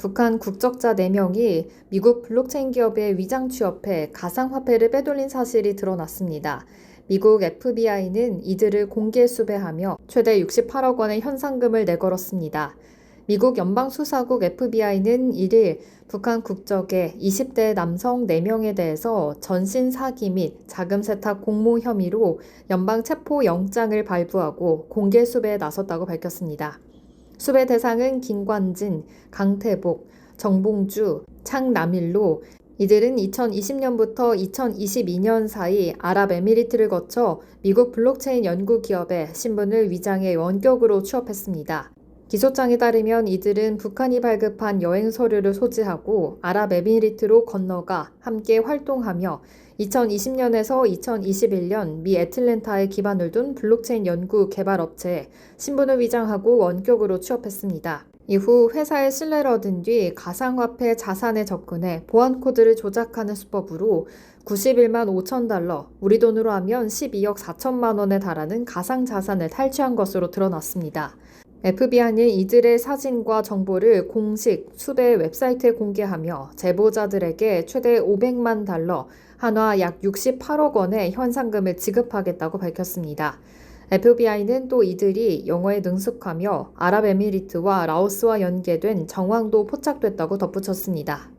북한 국적자 4명이 미국 블록체인 기업에 위장 취업해 가상화폐를 빼돌린 사실이 드러났습니다. 미국 FBI는 이들을 공개 수배하며 최대 68억 원의 현상금을 내걸었습니다. 미국 연방수사국 FBI는 1일 북한 국적의 20대 남성 4명에 대해서 전신 사기 및 자금 세탁 공모 혐의로 연방 체포 영장을 발부하고 공개 수배에 나섰다고 밝혔습니다. 수배 대상은 김관진, 강태복, 정봉주, 창남일로 이들은 2020년부터 2022년 사이 아랍에미리트를 거쳐 미국 블록체인 연구 기업에 신분을 위장해 원격으로 취업했습니다. 기소장에 따르면 이들은 북한이 발급한 여행 서류를 소지하고 아랍에미리트로 건너가 함께 활동하며 2020년에서 2021년 미 애틀랜타에 기반을 둔 블록체인 연구 개발 업체에 신분을 위장하고 원격으로 취업했습니다. 이후 회사의 신뢰를 얻은 뒤 가상화폐 자산에 접근해 보안 코드를 조작하는 수법으로 91만 5천 달러, 우리 돈으로 하면 12억 4천만 원에 달하는 가상 자산을 탈취한 것으로 드러났습니다. FBI는 이들의 사진과 정보를 공식 수배 웹사이트에 공개하며 제보자들에게 최대 500만 달러, 한화 약 68억 원의 현상금을 지급하겠다고 밝혔습니다. FBI는 또 이들이 영어에 능숙하며 아랍에미리트와 라오스와 연계된 정황도 포착됐다고 덧붙였습니다.